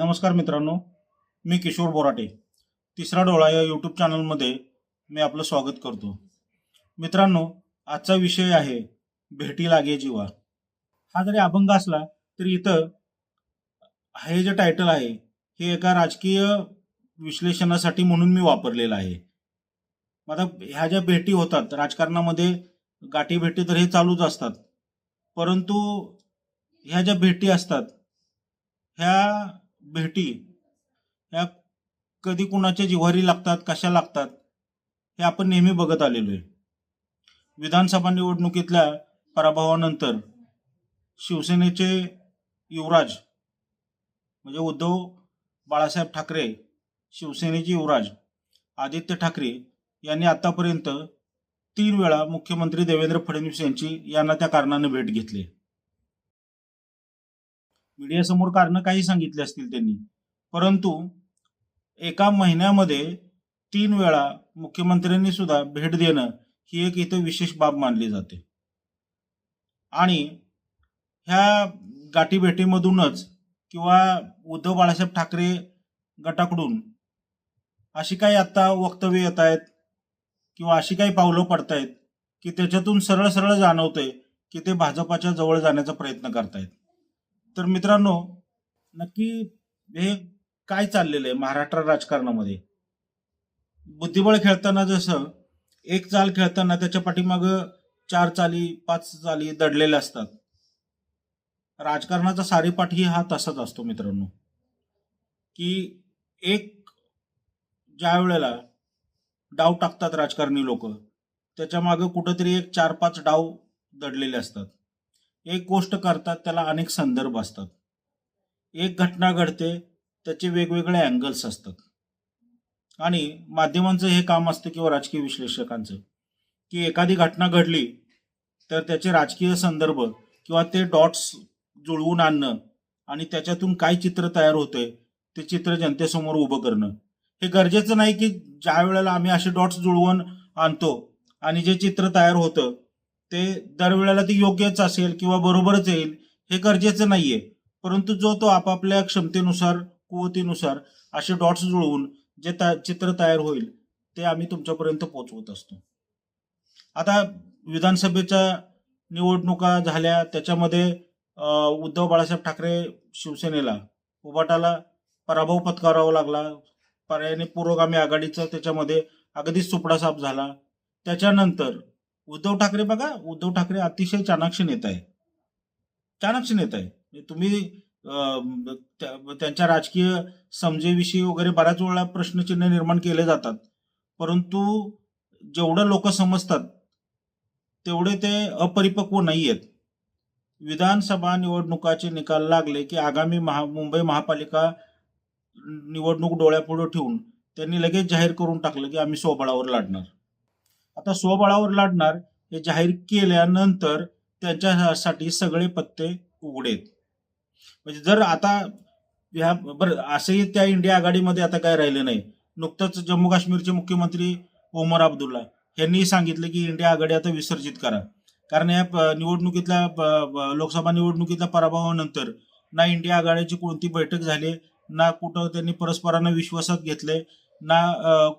नमस्कार मित्रांनो मी किशोर बोराटे. तिसरा डोळा या यूट्यूब चॅनलमध्ये मी आपलं स्वागत करतो. मित्रांनो आजचा विषय आहे भेटी लागे जीवा. हा जरी अभंग असला तरी इथं हे जे टायटल आहे हे एका राजकीय विश्लेषणासाठी म्हणून मी वापरलेलं आहे. आता ह्या ज्या भेटी होतात राजकारणामध्ये गाठी भेटी तर हे चालूच असतात. परंतु ह्या ज्या भेटी असतात ह्या भेटी. ह्या कधी कुणाच्या जिव्हारी लागतात कशा लागतात हे आपण नेहमी बघत आलेलो आहे. विधानसभा निवडणुकीतल्या पराभवानंतर शिवसेनेचे युवराज म्हणजे उद्धव बाळासाहेब ठाकरे शिवसेनेचे युवराज आदित्य ठाकरे यांनी आतापर्यंत तीन वेळा मुख्यमंत्री देवेंद्र फडणवीस यांची यांना त्या कारणाने भेट घेतली मीडियासमोर कारणं काही सांगितली असतील त्यांनी. परंतु एका महिन्यामध्ये तीन वेळा मुख्यमंत्र्यांनी सुद्धा भेट देणं ही एक इथं विशेष बाब मानली जाते. आणि ह्या गाठीभेटीमधूनच किंवा उद्धव बाळासाहेब ठाकरे गटाकडून अशी काही आत्ता वक्तव्य येत आहेत किंवा अशी काही पावलं पडतायत की त्याच्यातून सरळ सरळ जाणवतंय की ते भाजपाच्या जवळ जाण्याचा प्रयत्न करतायत. तर मित्रांनो नक्की हे काय चाललेलं आहे महाराष्ट्र राजकारणामध्ये? बुद्धिबळ खेळताना जसं एक चाल खेळताना त्याच्या पाठीमागं चार चाली पाच चाली दडलेल्या असतात. राजकारणाचा सारीपाठ हा तसाच असतो मित्रांनो. की एक ज्या वेळेला डाव टाकतात राजकारणी लोक त्याच्या मागं कुठंतरी एक चार पाच डाव दडलेले असतात. एक गोष्ट करतात त्याला अनेक संदर्भ असतात. एक घटना घडते त्याचे वेगवेगळे अँगल्स असतात. आणि माध्यमांचं हे काम असतं किंवा राजकीय विश्लेषकांचं की एखादी घटना घडली तर त्याचे राजकीय संदर्भ किंवा ते डॉट्स जुळवून आणणं आणि त्याच्यातून काय चित्र तयार होतंय ते चित्र जनतेसमोर उभं करणं. हे गरजेचं नाही की ज्या वेळेला आम्ही असे डॉट्स जुळवून आणतो आणि जे चित्र तयार होतं ते दरवेळेला ते योग्यच असेल किंवा बरोबरच येईल हे गरजेचं नाहीये. परंतु जो तो आपापल्या क्षमतेनुसार कुवतीनुसार असे डॉट्स जुळवून जे त्या चित्र तयार होईल ते आम्ही तुमच्यापर्यंत पोहोचवत असतो. आता विधानसभेच्या निवडणुका झाल्या त्याच्यामध्ये उद्धव बाळासाहेब ठाकरे शिवसेनेला उभाटाला पराभव पत्करावा लागला. पर्यायाने पुरोगामी आघाडीचा त्याच्यामध्ये अगदीच सुपडासाप झाला. त्याच्यानंतर उद्धव ठाकरे बघा उद्धव ठाकरे अतिशय चाणाक्ष नेता आहे. चाणाक्ष नेता आहे. म्हणजे तुम्ही त्या- त्यांच्या राजकीय समजेविषयी वगैरे बऱ्याच वेळा प्रश्नचिन्ह निर्माण केले जातात. परंतु जेवढं लोक समजतात तेवढे ते अपरिपक्व नाही आहेत विधानसभा निवडणुकाचे निकाल लागले की आगामी महा मुंबई महापालिका निवडणूक डोळ्यापुढे ठेवून त्यांनी लगेच जाहीर करून टाकलं की आम्ही स्वबळावर लढणार. आता स्वबळावर लढणार हे जाहीर केल्यानंतर त्यांच्यासाठी सगळे पत्ते उघडेत. म्हणजे जर आता ह्या बरं असंही त्या इंडिया आघाडीमध्ये आता काय राहिलं नाही. नुकतंच जम्मू काश्मीरचे मुख्यमंत्री ओमर अब्दुल्ला यांनी सांगितलं की इंडिया आघाडी आता विसर्जित करा. कारण या निवडणुकीतल्या लोकसभा निवडणुकीतल्या पराभवानंतर ना इंडिया आघाडीची कोणती बैठक झाली ना कुठं त्यांनी परस्परांना विश्वासात घेतले ना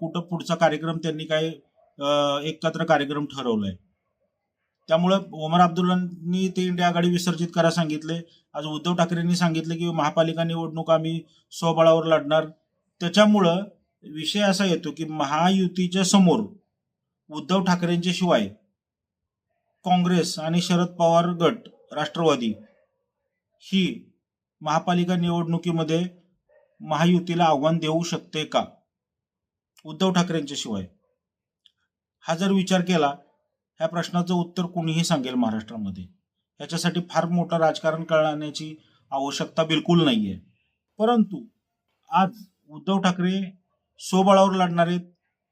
कुठं पुढचा कार्यक्रम त्यांनी काही एकत्र कार्यक्रम ठरवलाय. त्यामुळं ओमर अब्दुल्लांनी ते इंडिया आघाडी विसर्जित करा सांगितले. आज उद्धव ठाकरेंनी सांगितलं की महापालिका निवडणूक आम्ही स्वबळावर लढणार. त्याच्यामुळं विषय असा येतो की महायुतीच्या समोर उद्धव ठाकरेंच्या शिवाय काँग्रेस आणि शरद पवार गट राष्ट्रवादी ही महापालिका निवडणुकीमध्ये महायुतीला आव्हान देऊ शकते का? उद्धव ठाकरेंच्या शिवाय. हा जर विचार केला ह्या प्रश्नाचं उत्तर कोणीही सांगेल महाराष्ट्रामध्ये. याच्यासाठी फार मोठं राजकारण कळण्याची आवश्यकता बिलकुल नाही आहे परंतु आज उद्धव ठाकरे स्वबळावर लढणार आहेत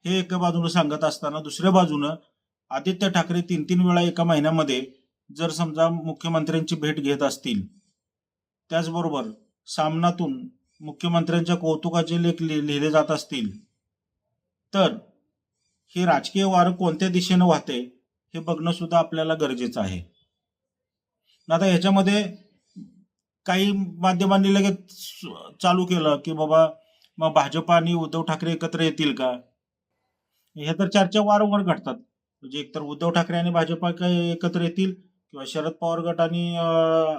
हे एका बाजूनं सांगत असताना दुसऱ्या बाजूनं आदित्य ठाकरे तीन तीन वेळा एका महिन्यामध्ये जर समजा मुख्यमंत्र्यांची भेट घेत असतील त्याचबरोबर सामनातून मुख्यमंत्र्यांच्या कौतुकाचे लेख लि- लिहिले जात असतील तर हे राजकीय वारं कोणत्या दिशेनं वाहते हे बघणं सुद्धा आपल्याला गरजेचं आहे. आता ह्याच्यामध्ये काही माध्यमांनी लगेच चालू केलं की बाबा मग भाजप आणि उद्धव ठाकरे एकत्र येतील का? हे तर चर्चा वारंवार घडतात. म्हणजे एकतर उद्धव ठाकरे आणि भाजपा काही एकत्र येतील किंवा शरद पवार गट आणि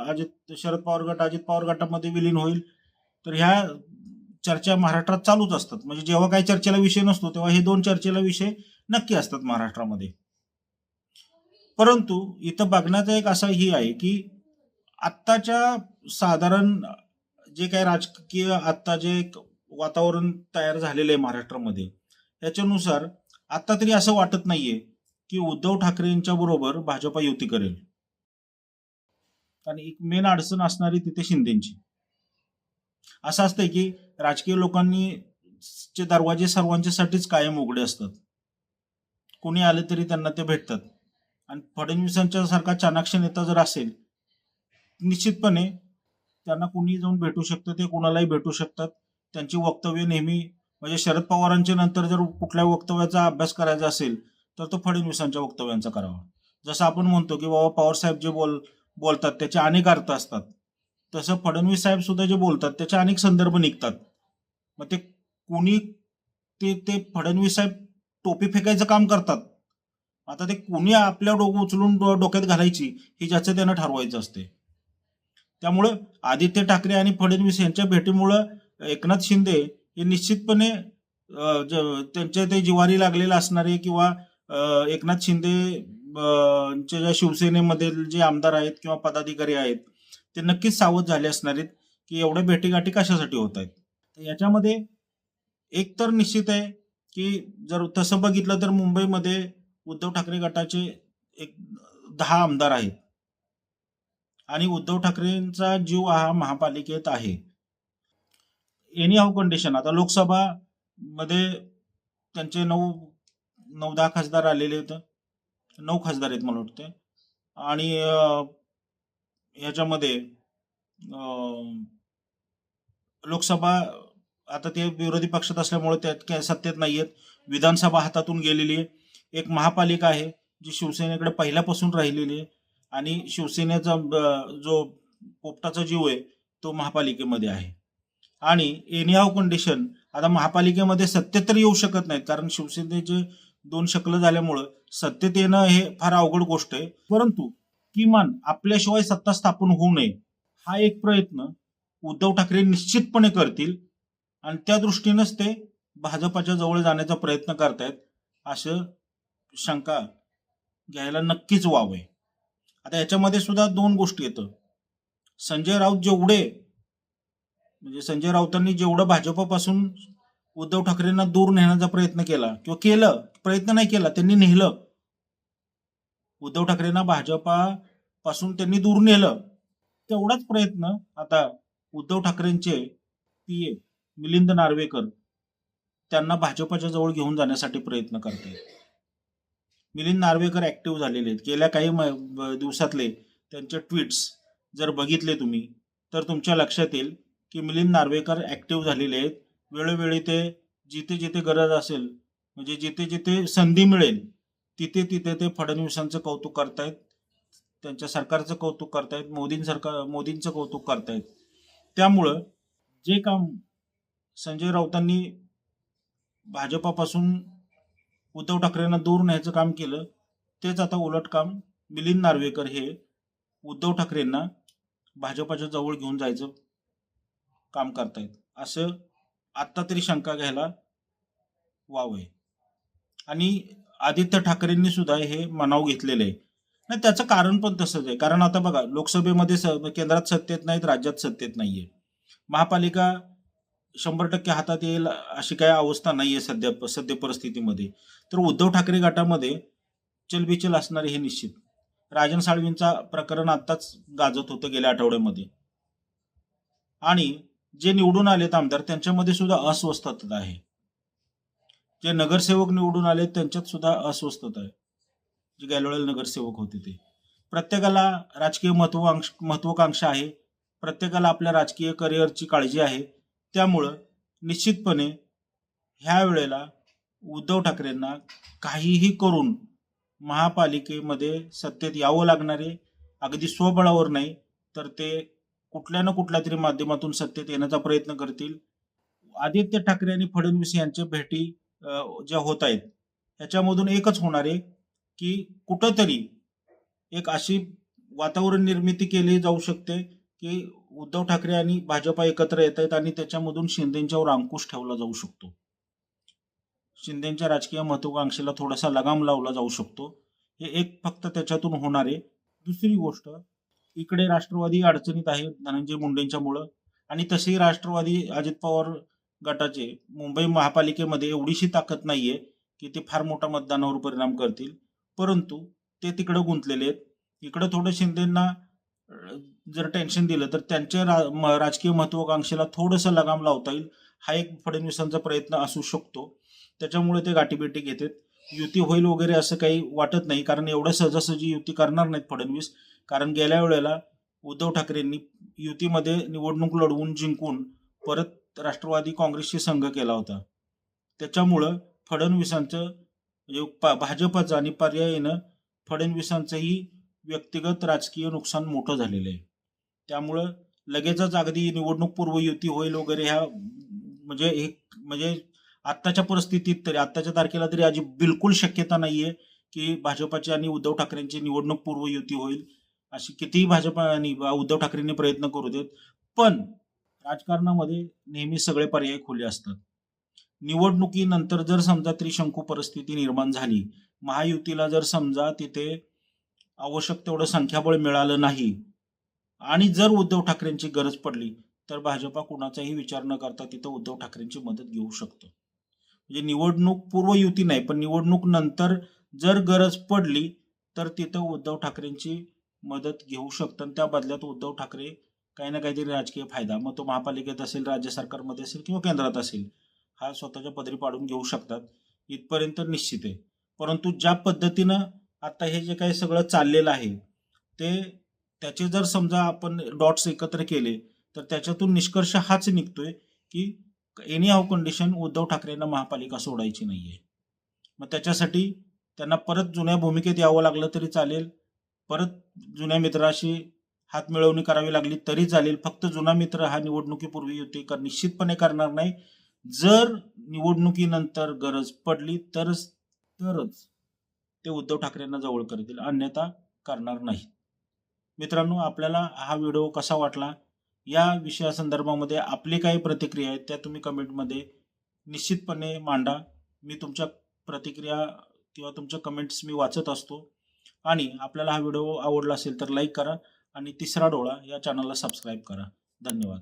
अजित शरद पवार गट अजित पवार गटामध्ये विलीन होईल. तर ह्या चर्चा महाराष्ट्रात चालूच असतात. म्हणजे जेव्हा काही चर्चेला विषय नसतो तेव्हा हे दोन चर्चेला विषय नक्की असतात महाराष्ट्रामध्ये. परंतु इथं बघण्याचा एक असा ही आहे की आत्ताच्या साधारण जे काही राजकीय आत्ता जे एक वातावरण तयार झालेलं आहे महाराष्ट्रामध्ये त्याच्यानुसार आत्ता तरी असं वाटत नाहीये की उद्धव ठाकरेंच्या बरोबर भाजपा युती करेल. आणि एक मेन अडचण असणारी तिथे शिंदेची. असं असतंय की राजकीय लोकांनी चे दरवाजे सर्वांच्यासाठीच कायम उघडे असतात. कोणी आले तरी त्यांना ते भेटतात. आणि फडणवीसांच्या सारखा चाणाक्ष नेता जर असेल निश्चितपणे त्यांना कुणी जाऊन भेटू शकतं ते कोणालाही भेटू शकतात. त्यांची वक्तव्य नेहमी म्हणजे शरद पवारांच्या नंतर जर कुठल्या वक्तव्याचा अभ्यास करायचा असेल तर तो फडणवीसांच्या वक्तव्यांचा करावा. जसं आपण म्हणतो की बाबा पवार साहेब जे बोल बोलतात त्याचे अनेक अर्थ असतात. तसं फडणवीस साहेब सुद्धा जे बोलतात त्याचे अनेक संदर्भ निघतात. मग ते कुणी ते ते फडणवीस साहेब टोपी फेकायचं काम करतात. आता ते कुणी आपल्या डोकं उचलून डो- डोक्यात घालायची हे ज्याचं त्यांना ठरवायचं असते. त्यामुळं आदित्य ठाकरे आणि फडणवीस यांच्या भेटीमुळं एकनाथ शिंदे हे निश्चितपणे ज- त्यांच्या ते जिवारी लागलेले असणारे किंवा एकनाथ शिंदे ज्या शिवसेनेमधील जे आमदार आहेत किंवा पदाधिकारी आहेत ते नक्कीच सावध झाले असणार आहेत की एवढ्या भेटीगाठी कशासाठी होत आहेत. तर याच्यामध्ये एक तर निश्चित आहे की जर तसं बघितलं तर मुंबईमध्ये उद्धव ठाकरे गटाचे एक दहा आमदार आहेत. आणि उद्धव ठाकरेंचा जीव हा महापालिकेत आहे. Anyhow condition. आता लोकसभा मध्ये त्यांचे नऊ नऊ दहा खासदार आलेले आहेत. नऊ खासदार आहेत मला वाटते आणि ह्याच्यामध्ये लोकसभा आता ते विरोधी पक्षात असल्यामुळे त्यात काय सत्तेत आहेत विधानसभा हातातून गेलेली आहे. एक महापालिका आहे जी शिवसेनेकडे पहिल्यापासून राहिलेली आहे. आणि शिवसेनेचा जो पोपटाचा जीव आहे तो महापालिकेमध्ये आहे. आणि एनी हाव कंडिशन आता महापालिकेमध्ये सत्तेत तर येऊ शकत नाहीत. कारण शिवसेनेचे दोन शकलं झाल्यामुळं सत्तेत येणं हे फार अवघड गोष्ट आहे. परंतु किमान आपल्याशिवाय सत्ता स्थापन होऊ नये हा एक प्रयत्न उद्धव ठाकरे निश्चितपणे करतील. आणि त्या दृष्टीनंच ते भाजपाच्या जवळ जाण्याचा प्रयत्न करतायत असं शंका घ्यायला नक्कीच वाव आहे. आता याच्यामध्ये सुद्धा दोन गोष्टी येतं. संजय राऊत जेवढे म्हणजे संजय राऊतांनी जेवढं भाजपापासून उद्धव ठाकरेंना दूर नेण्याचा प्रयत्न केला किंवा केलं प्रयत्न नाही केला त्यांनी नेलं. उद्धव ठाकरेंना भाजपा पासून त्यांनी दूर नेलं. तेवढाच प्रयत्न आता उद्धव ठाकरेंचे पी ए मिलिंद नार्वेकर त्यांना भाजपाच्या जवळ घेऊन जाण्यासाठी प्रयत्न करते मिलिंद नार्वेकर ऍक्टिव्ह झालेले आहेत. गेल्या काही म- दिवसातले त्यांचे ट्विट्स जर बघितले तुम्ही तर तुमच्या लक्षात येईल की मिलिंद नार्वेकर ऍक्टिव्ह झालेले आहेत. वेळोवेळी ते जिथे जिथे गरज असेल म्हणजे जिथे जिथे संधी मिळेल तिथे तिथे ते फडणवीसांचं कौतुक करतायत. त्यांच्या सरकारचं कौतुक करतायत मोदीं सरकार मोदींचं कौतुक करतायत. त्यामुळं जे काम संजय राऊतांनी भाजपापासून उद्धव ठाकरेंना दूर न्यायचं काम केलं तेच आता उलट काम मिलिंद नार्वेकर हे उद्धव ठाकरेंना भाजपाच्या जवळ घेऊन जायचं काम करतायत. असं आत्ता तरी शंका घ्यायला वाव आहे. आणि आदित्य ठाकरेंनी सुद्धा हे मनाव घेतलेलं आहे. नाही त्याचं कारण पण तसंच आहे. कारण आता बघा लोकसभेमध्ये स- केंद्रात सत्तेत नाहीत राज्यात सत्तेत नाहीये. महापालिका शंभर टक्के हातात येईल अशी काही अवस्था नाहीये सध्या सध्या परिस्थितीमध्ये. तर उद्धव ठाकरे गटामध्ये चलबिचल असणारे हे निश्चित. राजन साळवींचा प्रकरण आत्ताच गाजत होतं गेल्या आठवड्यामध्ये. आणि जे निवडून आलेत आमदार त्यांच्यामध्ये सुद्धा अस्वस्थता आहे. जे नगरसेवक निवडून आले त्यांच्यात सुद्धा अस्वस्थता आहे. जे गॅलोळेल नगरसेवक होते ते. प्रत्येकाला राजकीय महत्वांश महत्वाकांक्षा आहे. प्रत्येकाला आपल्या राजकीय करिअरची काळजी आहे. त्यामुळं निश्चितपणे ह्या वेळेला उद्धव ठाकरेंना काहीही करून महापालिकेमध्ये सत्तेत यावं लागणारे अगदी स्वबळावर नाही तर ते कुठल्या ना कुठल्या तरी माध्यमातून सत्तेत येण्याचा प्रयत्न करतील. आदित्य ठाकरे आणि फडणवीस यांच्या भेटी ज्या होत आहेत ह्याच्यामधून एकच होणार आहे. की कुठंतरी एक अशी वातावरण निर्मिती केली जाऊ शकते की उद्धव ठाकरे आणि भाजपा एकत्र येत आहेत आणि त्याच्यामधून शिंदेच्यावर अंकुश ठेवला जाऊ शकतो. शिंदेच्या राजकीय महत्वाकांक्षेला थोडासा लगाम लावला जाऊ शकतो. हे एक फक्त त्याच्यातून होणार आहे. दुसरी गोष्ट इकडे राष्ट्रवादी अडचणीत आहे धनंजय मुंडेंच्यामुळं आणि तसेही राष्ट्रवादी अजित पवार गटाचे मुंबई महापालिकेमध्ये एवढीशी ताकद नाहीये की ते फार मोठा मतदानावर परिणाम करतील. परंतु ते तिकडं गुंतलेले आहेत. इकडं थोडं शिंदेना जर टेन्शन दिलं तर त्यांच्या रा- म- राजकीय महत्वाकांक्षेला थोडंसं लगाम लावता येईल. हा एक फडणवीसांचा प्रयत्न असू शकतो. त्याच्यामुळे ते गाठीबेटी घेतात. युती होईल वगैरे असं काही वाटत नाही कारण एवढं सहजासहजी युती करणार नाहीत फडणवीस. कारण गेल्या वेळेला उद्धव ठाकरेंनी युतीमध्ये निवडणूक लढवून जिंकून परत राष्ट्रवादी काँग्रेसशी संघ केला होता. त्याच्यामुळं फडणवीसांचं म्हणजे पा- भाजपचं आणि पर्यायानं फडणवीसांचंही व्यक्तिगत राजकीय नुकसान मोठं झालेलं आहे. त्यामुळं लगेचच अगदी निवडणूक पूर्व युती होईल वगैरे ह्या म्हणजे एक म्हणजे आत्ताच्या परिस्थितीत तरी आत्ताच्या तारखेला तरी अजी बिलकुल शक्यता नाहीये की भाजपाची आणि उद्धव ठाकरेंची निवडणूक पूर्व युती होईल अशी कितीही भाजपा आणि उद्धव ठाकरेंनी प्रयत्न करू देत पण राजकारणामध्ये नेहमी सगळे पर्याय खुले असतात. निवडणुकीनंतर जर समजा त्रिशंकू परिस्थिती निर्माण झाली महायुतीला जर समजा तिथे आवश्यक तेवढं संख्याबळ मिळालं नाही आणि जर उद्धव ठाकरेंची गरज पडली तर भाजपा कुणाचाही विचार न करता तिथं उद्धव ठाकरेंची मदत घेऊ शकतो. म्हणजे निवडणूक पूर्व युती नाही पण निवडणूक नंतर जर गरज पडली तर तिथं उद्धव ठाकरेंची मदत घेऊ शकतं आणि त्या बदल्यात उद्धव ठाकरे काही ना काहीतरी राजकीय फायदा. मग तो महापालिकेत असेल राज्य सरकारमध्ये असेल किंवा केंद्रात असेल हा स्वतःच्या पदरी पाडून घेऊ शकतात इथपर्यंत निश्चित आहे. परंतु ज्या पद्धतीनं आता हे जे काही सगळं चाललेलं आहे ते त्याचे जर समजा आपण डॉट्स एकत्र केले तर त्याच्यातून निष्कर्ष हाच निघतोय की एनी हाव कंडिशन उद्धव ठाकरेंना महापालिका सोडायची नाहीये. मग त्याच्यासाठी त्यांना परत जुन्या भूमिकेत यावं लागलं तरी चालेल परत जुन्या मित्राशी हात मिळवणी करावी लागली तरी चालेल फक्त जुना मित्र हा निवडणुकीपूर्वी युती कर निश्चितपणे करणार नाही जर निवडणुकीनंतर गरज पडली तरच तरच ते उद्धव ठाकरेंना जवळ करतील अन्यथा करणार नाही. मित्रांनो आपल्याला हा व्हिडिओ कसा वाटला? या विषयासंदर्भामध्ये आपली काही प्रतिक्रिया आहेत त्या तुम्ही कमेंटमध्ये निश्चितपणे मांडा. मी तुमच्या प्रतिक्रिया किंवा तुमच्या कमेंट्स मी वाचत असतो. आणि आपल्याला हा व्हिडिओ आवडला असेल तर लाईक करा आणि तिसरा डोळा या चॅनलला सबस्क्राईब करा. धन्यवाद.